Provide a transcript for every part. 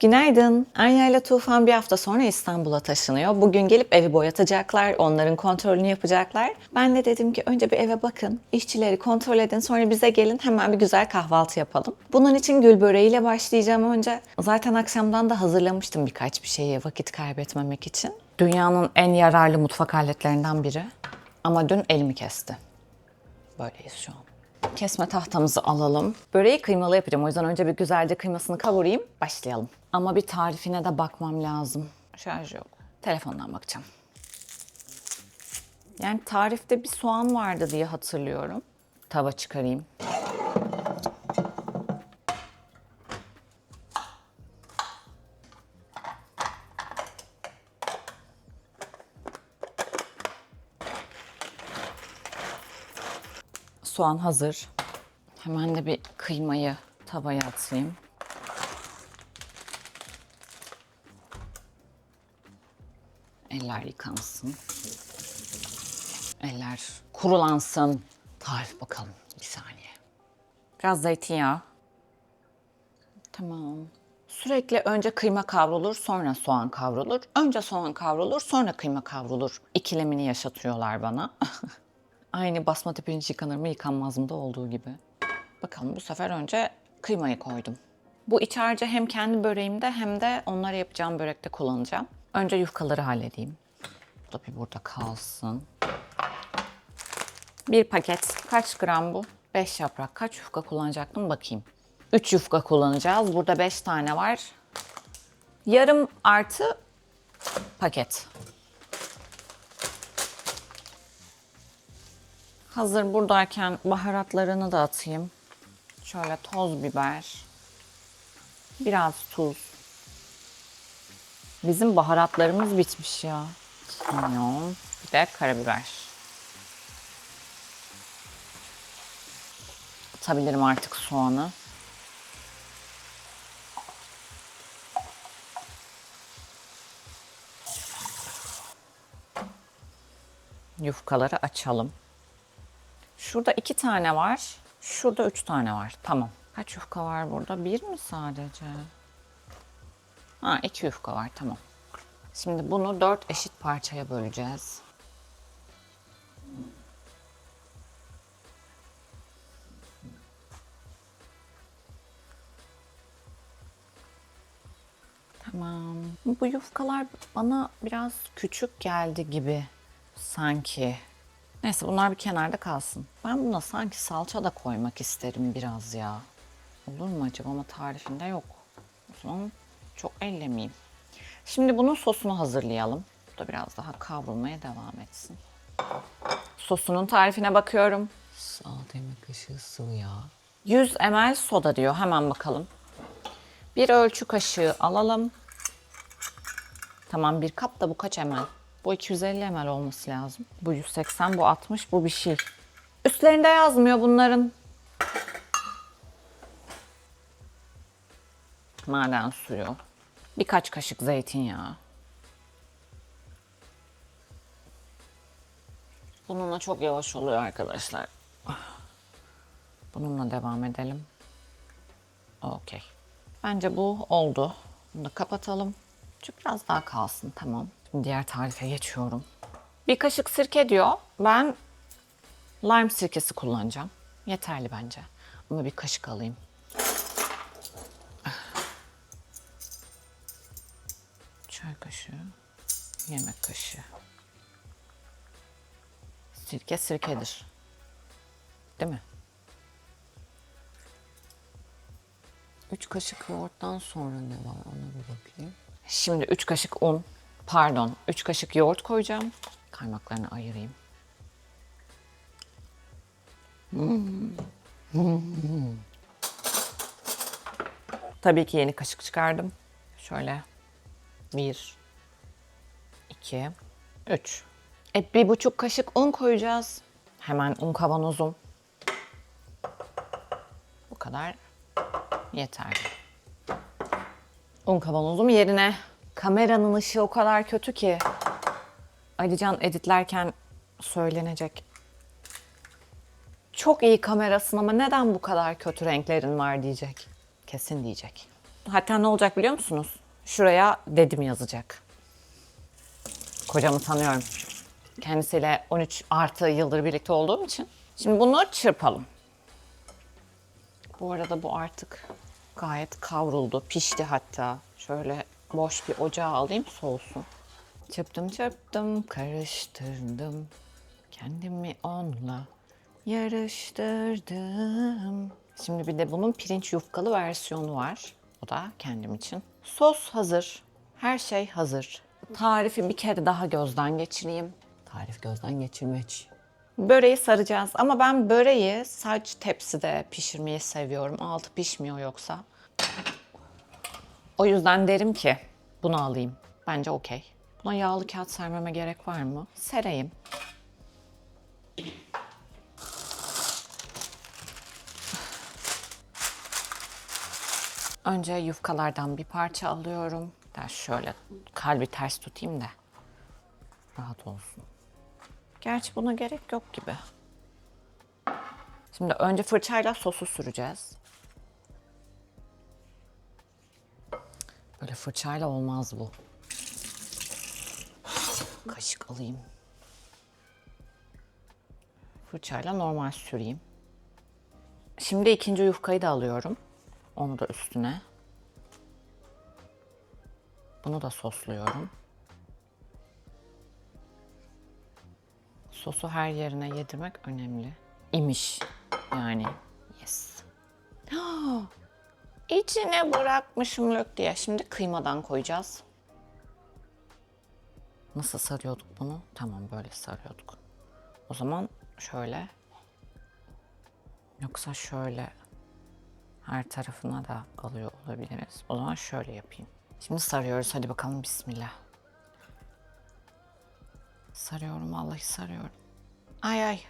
Günaydın. Anya ile Tufan bir hafta sonra İstanbul'a taşınıyor. Bugün gelip evi boyatacaklar, onların kontrolünü yapacaklar. Ben de dedim ki önce bir eve bakın, işçileri kontrol edin, sonra bize gelin hemen bir güzel kahvaltı yapalım. Bunun için gül böreğiyle başlayacağım önce. Zaten akşamdan da hazırlamıştım birkaç bir şeyi vakit kaybetmemek için. Dünyanın en yararlı mutfak aletlerinden biri. Ama dün elimi kesti. Böyleyiz şu an. Kesme tahtamızı alalım. Böreği kıymalı yapacağım. O yüzden önce bir güzelce kıymasını kavurayım. Başlayalım. Ama bir tarifine de bakmam lazım. Şarj yok. Telefondan bakacağım. Yani tarifte bir soğan vardı diye hatırlıyorum. Tava çıkarayım. Soğan hazır. Hemen de bir kıymayı tavaya atayım. Eller yıkansın. Eller kurulansın. Tarif bakalım bir saniye. Biraz zeytinyağı. Tamam. Sürekli önce kıyma kavrulur, sonra soğan kavrulur. Önce soğan kavrulur, sonra kıyma kavrulur. İkilemini yaşatıyorlar bana. Aynı basmati pirinç yıkanır mı yıkanmaz mı da olduğu gibi. Bakalım bu sefer önce kıymayı koydum. Bu iç harcı hem kendi böreğimde hem de onlara yapacağım börekte kullanacağım. Önce yufkaları halledeyim. Bu da bir burada kalsın. Bir paket. Kaç gram bu? 5 yaprak. Kaç yufka kullanacaktım bakayım. 3 yufka kullanacağız. Burada 5 tane var. Yarım artı paket. Hazır buradayken baharatlarını da atayım. Şöyle toz biber. Biraz tuz. Bizim baharatlarımız bitmiş ya. Kimyon. Bir de karabiber. Atabilirim artık soğanı. Yufkaları açalım. Şurada iki tane var. Şurada üç tane var. Tamam. Kaç yufka var burada? Bir mi sadece? Ha iki yufka var. Tamam. Şimdi bunu dört eşit parçaya böleceğiz. Tamam. Bu yufkalar bana biraz küçük geldi gibi sanki. Neyse bunlar bir kenarda kalsın. Ben buna sanki salça da koymak isterim biraz ya. Olur mu acaba ama tarifinde yok. O zaman çok ellemeyeyim. Şimdi bunun sosunu hazırlayalım. Bu da biraz daha kavrulmaya devam etsin. Sosunun tarifine bakıyorum. Salata yemek kaşığı sıvı yağ. 100 ml soda diyor. Hemen bakalım. Bir ölçü kaşığı alalım. Tamam bir kap da bu kaç ml? Bu 250 ml olması lazım. Bu 180, bu 60, bu bir şey. Üstlerinde yazmıyor bunların. Maden suyu. Birkaç kaşık zeytinyağı. Bununla çok yavaş oluyor arkadaşlar. Bununla devam edelim. Okey. Bence bu oldu. Bunu da kapatalım. Çünkü biraz daha kalsın. Tamam. Şimdi diğer tarife geçiyorum. Bir kaşık sirke diyor. Ben lime sirkesi kullanacağım. Yeterli bence. Ama bir kaşık alayım. Çay kaşığı. Yemek kaşığı. Sirke sirkedir. Değil mi? 3 kaşık yoğurttan sonra ne var ona bir bakayım. Şimdi 3 kaşık un, pardon 3 kaşık yoğurt koyacağım. Kaymaklarını ayırayım. Tabii ki yeni kaşık çıkardım. Şöyle 1, 2, 3. E, bir buçuk kaşık un koyacağız. Hemen un kavanozum. Bu kadar yeterli. Un kavanozum yerine. Kameranın ışığı o kadar kötü ki. Alican editlerken söylenecek. Çok iyi kamerasın ama neden bu kadar kötü renklerin var diyecek. Kesin diyecek. Hatta ne olacak biliyor musunuz? Şuraya dedim yazacak. Kocamı tanıyorum. Kendisiyle 13 artı yıldır birlikte olduğum için. Şimdi bunu çırpalım. Bu arada bu artık gayet kavruldu. Pişti hatta. Şöyle boş bir ocağa alayım soğusun. Çırptım çırptım karıştırdım. Kendimi onunla yarıştırdım. Şimdi bir de bunun pirinç yufkalı versiyonu var. O da kendim için. Sos hazır. Her şey hazır. Tarifi bir kere daha gözden geçireyim. Tarif gözden geçirmeç. Böreği saracağız ama ben böreği saç tepside pişirmeyi seviyorum. Altı pişmiyor yoksa. O yüzden derim ki bunu alayım. Bence okey. Buna yağlı kağıt sermeme gerek var mı? Sereyim. Önce yufkalardan bir parça alıyorum. Ben şöyle kalbi ters tutayım da rahat olsun. Gerçi buna gerek yok gibi. Şimdi önce fırçayla sosu süreceğiz. Böyle fırçayla olmaz bu. Kaşık alayım. Fırçayla normal süreyim. Şimdi ikinci yufkayı da alıyorum. Onu da üstüne. Bunu da sosluyorum. Sosu her yerine yedirmek önemli. İmiş yani. Yes. İçine bırakmışım lök diye. Şimdi kıymadan koyacağız. Nasıl sarıyorduk bunu? Tamam böyle sarıyorduk. O zaman şöyle. Yoksa şöyle her tarafına da alıyor olabiliriz. O zaman şöyle yapayım. Şimdi sarıyoruz. Hadi bakalım bismillah. Sarıyorum vallahi sarıyorum. Ay ay.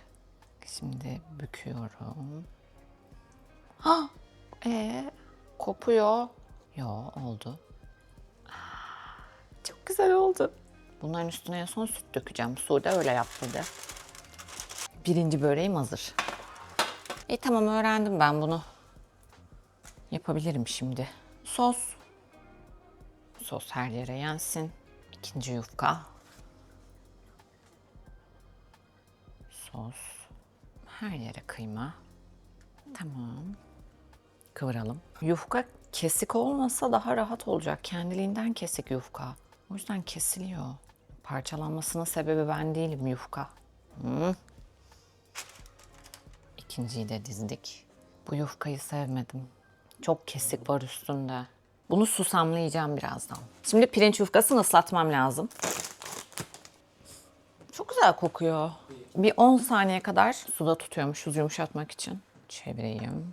Şimdi büküyorum. Ha, ee, kopuyor. Yo oldu. Ah, Çok güzel oldu. Bunların üstüne en son süt dökeceğim. Sude öyle yaptırdı. Birinci böreğim hazır. E tamam öğrendim ben bunu. Yapabilirim şimdi. Sos. Sos her yere yensin. İkinci yufka. Sos. Her yere kıyma. Tamam. Kıvıralım. Yufka kesik olmasa daha rahat olacak. Kendiliğinden kesik yufka. O yüzden kesiliyor. Parçalanmasının sebebi ben değilim yufka. Hı. İkinciyi de dizdik. Bu yufkayı sevmedim. Çok kesik var üstünde. Bunu susamlayacağım birazdan. Şimdi pirinç yufkasını ıslatmam lazım. Çok güzel kokuyor. Bir 10 saniye kadar suda tutuyormuşuz yumuşatmak için. Çevireyim.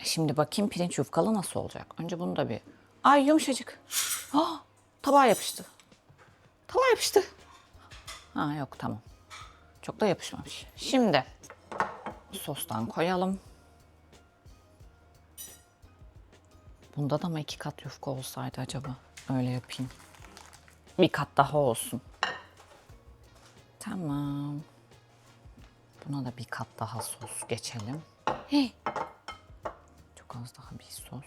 E Şimdi bakayım pirinç yufkalı nasıl olacak. Önce bunu da bir... Ay yumuşacık. Ah, tabağa yapıştı. Tabağa yapıştı. Ha yok tamam. Çok da yapışmamış. Şimdi sostan koyalım. Bunda da mı iki kat yufka olsaydı acaba? Öyle yapayım. Bir kat daha olsun. Tamam. Buna da bir kat daha sos geçelim. Hey. Çok az daha bir sos.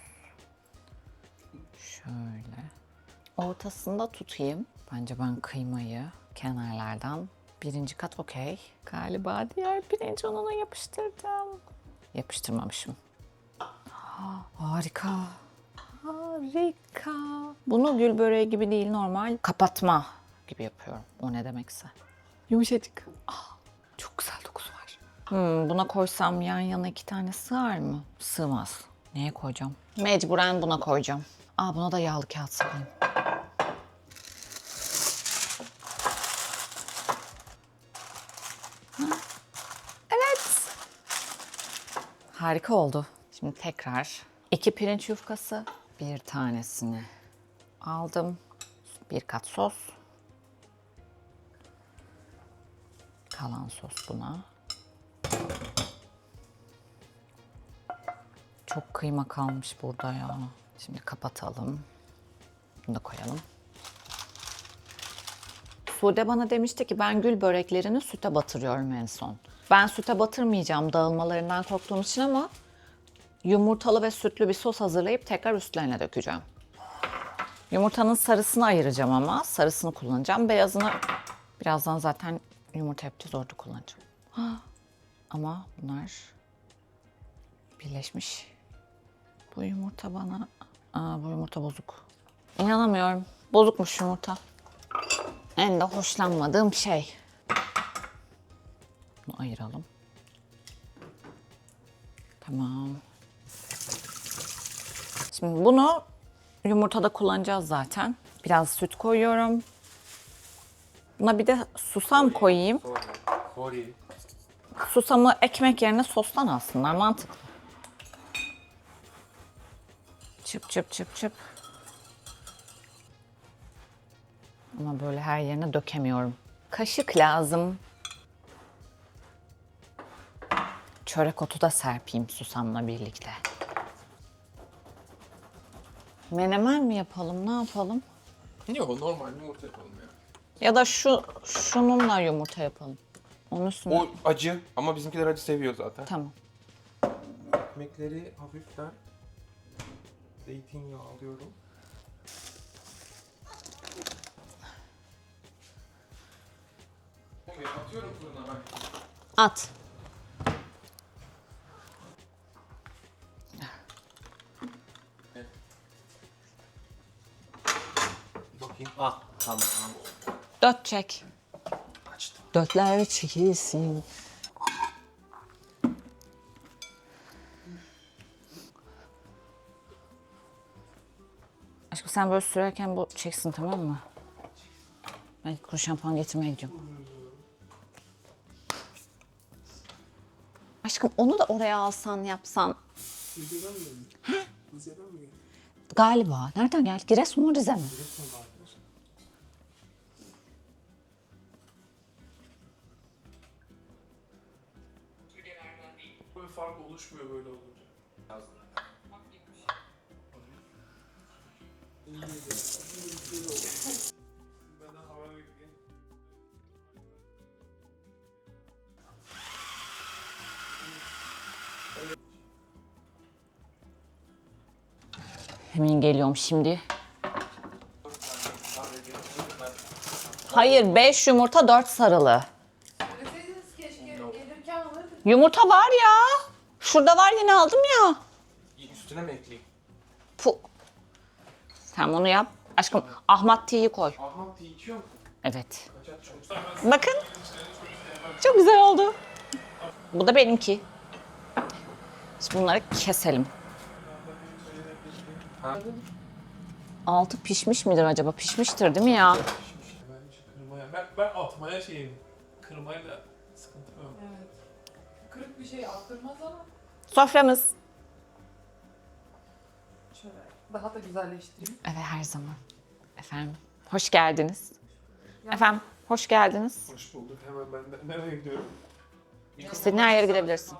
Şöyle. Ortasında tutayım. Bence ben kıymayı kenarlardan birinci kat okey. Galiba diğer pirinç ununa yapıştırdım. Yapıştırmamışım. Ah, Harika. Harika. Bunu gül böreği gibi değil normal kapatma gibi yapıyorum. O ne demekse. Yumuşacık. Ah, çok güzel. Hmm, buna koysam yan yana iki tane sığar mı? Sığmaz. Neye koyacağım? Mecburen buna koyacağım. Aa buna da yağlı kağıt sarayım. Evet. Harika oldu. Şimdi tekrar iki pirinç yufkası, bir tanesini aldım. Bir kat sos. Kalan sos buna. Çok kıyma kalmış burada ya. Şimdi kapatalım. Bunu da koyalım. Sude bana demişti ki ben gül böreklerini süte batırıyorum en son. Ben süte batırmayacağım dağılmalarından korktuğum için ama yumurtalı ve sütlü bir sos hazırlayıp tekrar üstlerine dökeceğim. Yumurtanın sarısını ayıracağım ama. Sarısını kullanacağım. Beyazını birazdan zaten yumurta yapacağız orada kullanacağım. Ama bunlar birleşmiş. Bu yumurta bana... Aa, bu yumurta bozuk. İnanamıyorum. Bozukmuş yumurta. En de hoşlanmadığım şey. Bunu ayıralım. Tamam. Şimdi bunu yumurtada kullanacağız zaten. Biraz süt koyuyorum. Buna bir de susam koyayım. Susamı ekmek yerine sostan alsınlar. Mantıklı. Çıp çıp çıp çıp. Ama böyle her yerine dökemiyorum. Kaşık lazım. Çörek otu da serpeyim susamla birlikte. Menemen mi yapalım, ne yapalım? Yok normal yumurta yapalım ya. Ya da şu şununla yumurta yapalım. Onun üstüne. O acı ama bizimkiler acı seviyor zaten. Tamam. Ekmekleri hafiften zeytinyağı alıyorum. Atıyorum fırına ben. At. Bakayım. Ah tamam. Dört çek. Açtım. Dörtler çekilsin. Aşkım sen böyle sürerken bu çeksin tamam mı? Ben kuru şampuan getirmeye gidiyorum. Aşkım onu da oraya alsan yapsan. He? Galiba. Nereden geldi? Giresun mu Rize mi? Böyle fark oluşmuyor böyle olunca. Benden Hemen geliyorum şimdi. Hayır 5 yumurta 4 sarılı. Deseydiniz keşke gelirken alırdık. Yumurta var ya. Şurada var yine aldım ya. Üstüne mi ekleyeyim? Pu. Sen bunu yap. Aşkım Ahmet T'yi koy. Ahmet tea içiyor musun? Evet. Bakın. Çok güzel oldu. Bu da benimki. Şimdi bunları keselim. Ha? Altı pişmiş midir acaba? Pişmiştir değil mi ya? Ben hiç kırmaya, ben, ben atmaya şeyim. Kırmayla sıkıntı yok. Evet. Kırık bir şey attırmaz ama Soframız. Daha da güzelleştireyim. Evet her zaman. Efendim. Hoş geldiniz. Efendim hoş geldiniz. Hoş bulduk. Hemen ben de nereye gidiyorum? İstediğin her yere gidebilirsin.